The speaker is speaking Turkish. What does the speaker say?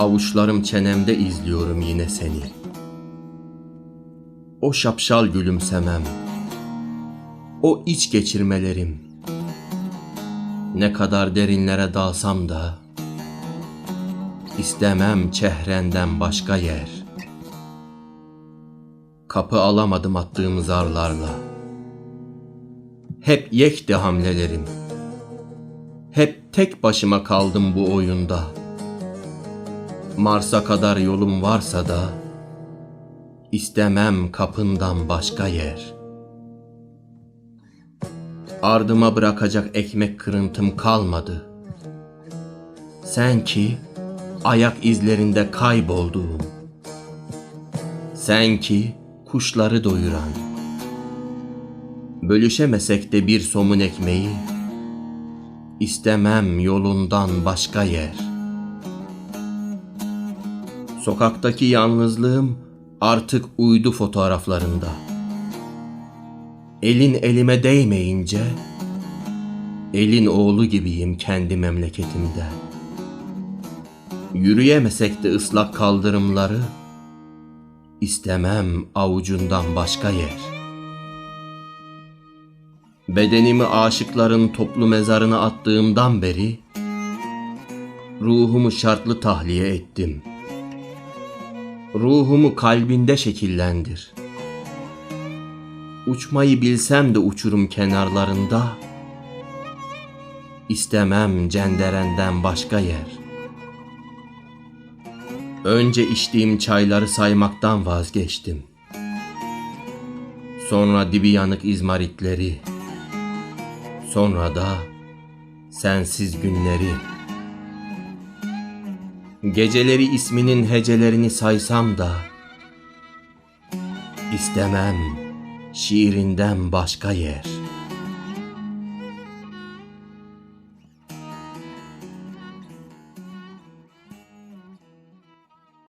Avuçlarım çenemde izliyorum yine seni. O şapşal gülümsemem. O iç geçirmelerim. Ne kadar derinlere dalsam da istemem çehrenden başka yer. Kapı alamadım attığım zarlarla. Hep yekti hamlelerim. Hep tek başıma kaldım bu oyunda. Mars'a kadar yolum varsa da istemem kapından başka yer. Ardıma bırakacak ekmek kırıntım kalmadı. Sen ki ayak izlerinde kaybolduğum. Sen ki kuşları doyuran. Bölüşemesek de bir somun ekmeği, istemem yolundan başka yer. Sokaktaki yalnızlığım artık uydu fotoğraflarında. Elin elime değmeyince, elin oğlu gibiyim kendi memleketimde. Yürüyemesek de ıslak kaldırımları, istemem avucundan başka yer. Bedenimi aşıkların toplu mezarına attığımdan beri, ruhumu şartlı tahliye ettim. Ruhumu kalbinde şekillendir. Uçmayı bilsem de uçurum kenarlarında, istemem cenderenden başka yer. Önce içtiğim çayları saymaktan vazgeçtim. Sonra dibi yanık izmaritleri, sonra da sensiz günleri. Geceleri isminin hecelerini saysam da istemem şiirinden başka yer.